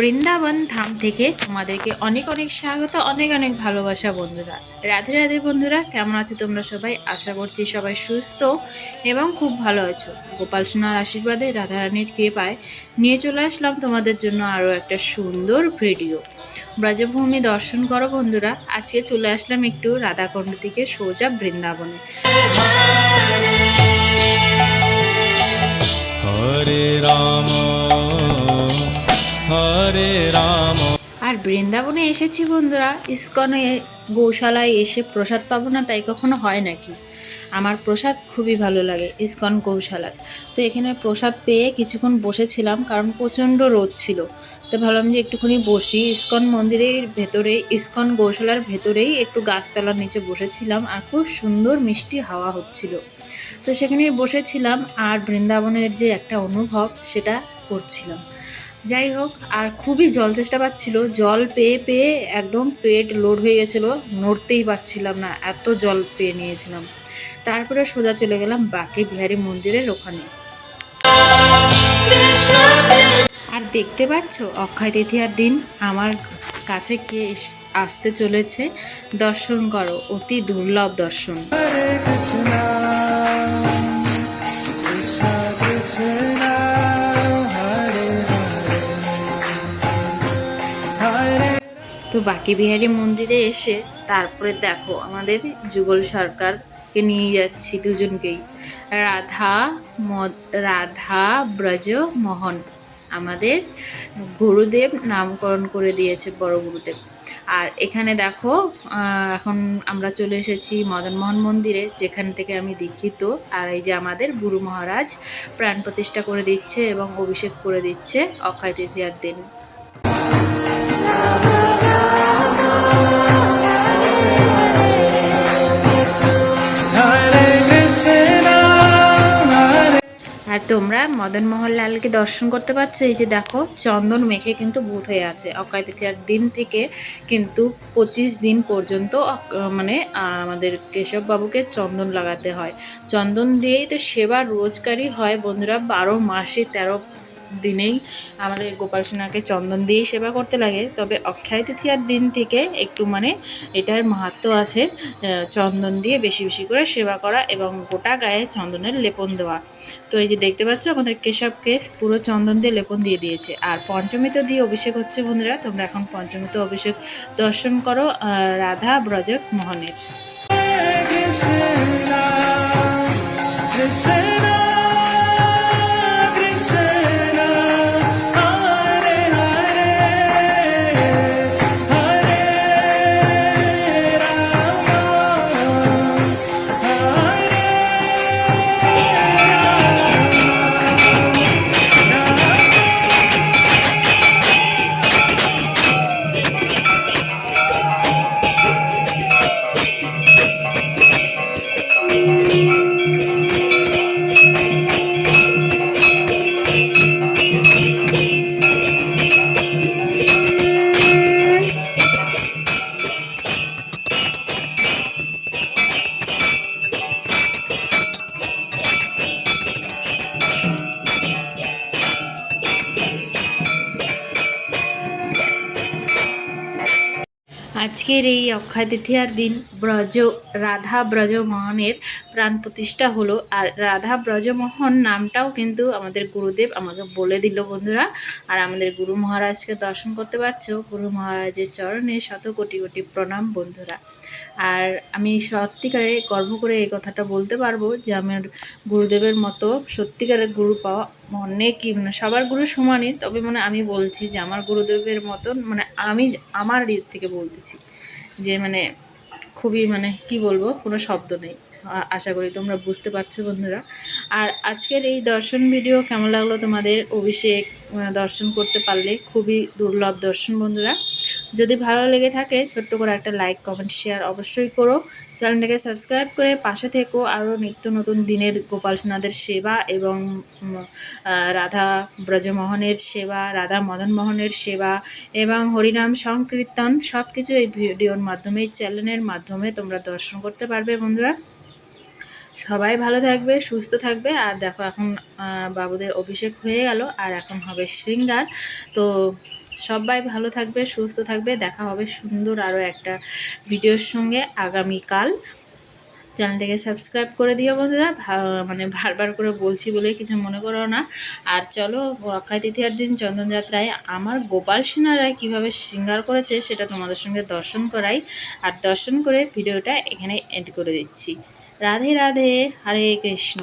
বৃন্দাবন ধাম থেকে তোমাদেরকে অনেক অনেক স্বাগত, অনেক অনেক ভালোবাসা বন্ধুরা। রাধে রাধে বন্ধুরা, কেমন আছো তোমরা সবাই? আশা করছি সবাই সুস্থ এবং খুব ভালো আছো। গোপাল সোনার আশীর্বাদে রাধারানীর কৃপায় নিয়ে চলে আসলাম তোমাদের জন্য আরও একটা সুন্দর ভিডিও। ব্রজভূমি দর্শন করো বন্ধুরা, আজকে চলে আসলাম একটু রাধাকুণ্ড থেকে সোজা বৃন্দাবনে। হরে রাম। হরে রাম। আর বৃন্দাবনে এসেছি বন্ধুরা, ইস্কনে গৌশালায় এসে প্রসাদ পাবো না, তাই কখনো হয় নাকি? আমার প্রসাদ খুবই ভালো লাগে, ইস্কন গৌশালার। তো এখানে প্রসাদ পেয়ে কিছুক্ষণ বসেছিলাম, কারণ প্রচণ্ড রোদ ছিল। তো ভাবলাম যে একটুখানি বসি, ইস্কন মন্দিরের ভেতরে, ইস্কন গৌশালার ভেতরেই একটু গাছতলার নিচে বসেছিলাম, আর খুব সুন্দর মিষ্টি হাওয়া হচ্ছিল। তো সেখানে বসেছিলাম, আর বৃন্দাবনের যে একটা অনুভব, সেটা করছিলাম। যাই হোক, আর খুবই জল চেষ্টা পাচ্ছিল। জল পেয়ে পেয়ে একদম পেট লোড হয়ে গেছিল। নড়তেই পারছিলাম না, এত জল পেয়ে নিয়েছিলাম। তারপরে সোজা চলে গেলাম বাকি বিহারী মন্দিরের ওখানে। আর দেখতে পাচ্ছ, অক্ষয় তৃতীয়ার দিন আমার কাছে কে আসতে চলেছে? দর্শন করো, অতি দুর্লভ দর্শন। তো বাকি বিহারী মন্দিরে এসে তারপরে দেখো আমাদের যুগল সরকারকে নিয়ে যাচ্ছি দুজনকেই। রাধা মদ, রাধা ব্রজ মোহন আমাদের গুরুদেব নামকরণ করে দিয়েছে বড় গুরুদেব। আর এখানে দেখো এখন আমরা চলে এসেছি মদনমোহন মন্দিরে, যেখান থেকে আমি দীক্ষিত। আর এই যে আমাদের গুরু মহারাজ প্রাণ প্রতিষ্ঠা করে দিচ্ছে এবং অভিষেক করে দিচ্ছে অক্ষয় তৃতীয়ার দিন। তোমরা মদন মোহন লালকে দর্শন করতে পারছ? এই যে দেখো, চন্দন মেখে কিন্তু ভূত হয়ে আছে। অক্ষয় তৃতীয়ার দিন থেকে কিন্তু পঁচিশ দিন পর্যন্ত মানে আমাদের কেশববাবুকে চন্দন লাগাতে হয়। চন্দন দিয়েই তো সেবা রোজগারই হয় বন্ধুরা। বারো মাসে তেরো দিনেই আমাদের গোপাল সোনাকে চন্দন দিয়েই সেবা করতে লাগে। তবে অক্ষয় তৃতীয়ার দিন থেকে একটু মানে এটার মাহাত্ম আছে চন্দন দিয়ে বেশি বেশি করে সেবা করা এবং গোটা গায়ে চন্দনের লেপন দেওয়া। তো এই যে দেখতে পাচ্ছ, আমাদের কেশবকে পুরো চন্দন দিয়ে লেপন দিয়ে দিয়েছে। আর পঞ্চমীতে দিয়ে অভিষেক হচ্ছে বন্ধুরা, তোমরা এখন পঞ্চমীতে অভিষেক দর্শন করো রাধা ব্রজক মোহনের কৃষ্ণ আজকের এই অক্ষয় তৃতীয়ার দিন ব্রজ, রাধা ব্রজমোহনের প্রাণ প্রতিষ্ঠা হলো। আর রাধা ব্রজমোহন নামটাও কিন্তু আমাদের গুরুদেব আমাকে বলে দিল বন্ধুরা। আর আমাদের গুরু মহারাজকে দর্শন করতে পারছ। গুরু মহারাজের চরণে শত কোটি কোটি প্রণাম বন্ধুরা। আর আমি সত্যিকারে গর্ব করে এই কথাটা বলতে পারব যে আমার গুরুদেবের মতো সত্যিকারের গুরু পাওয়া অনেকই মানে সবার গুরু সমানই, তবে মানে আমি বলছি যে আমার গুরুদেবের মতন মানে আমি আমার ইয়ে থেকে বলতেছি যে মানে খুবই মানে কি বলব, কোনো শব্দ নেই। আশা করি তোমরা বুঝতে পারছ বন্ধুরা। আর আজকের এই দর্শন ভিডিও কেমন লাগল তোমাদের? অভিষেক দর্শন করতে পারলে খুবই দুর্লভ দর্শন বন্ধুরা। যদি ভালো লেগে থাকে, ছোট্ট করে একটা লাইক কমেন্ট শেয়ার অবশ্যই করো। চ্যানেলটাকে সাবস্ক্রাইব করে পাশে থেকো। আরও নিত্য নতুন দিনের গোপাল সোনাদের সেবা এবং রাধা ব্রজমোহনের সেবা, রাধা মদন মোহনের সেবা এবং হরিনাম সংকীর্তন সব কিছু এই ভিডিওর মাধ্যমে চ্যানেলের মাধ্যমে তোমরা দর্শন করতে পারবে বন্ধুরা। সবাই ভালো থাকবে, সুস্থ থাকবে। আর দেখো, এখন বাবুদের অভিষেক হয়ে গেল। আর এখন হবে শৃঙ্গার। তো সবাই ভালো থাকবে, সুস্থ থাকবে। দেখা হবে সুন্দর আরও একটা ভিডিওর সঙ্গে আগামীকাল। চ্যানেলটাকে সাবস্ক্রাইব করে দিও বন্ধুরা। মানে বারবার করে বলছি বলে কিছু মনে করো না। আর চলো, অক্ষয় তৃতীয়ার দিন চন্দনযাত্রায় আমার গোপাল সেনারা কীভাবে শৃঙ্গার করেছে সেটা তোমাদের সঙ্গে দর্শন করাই। আর দর্শন করে ভিডিওটা এখানে এন্ড করে দিচ্ছি। রাধে রাধে, হরে কৃষ্ণ।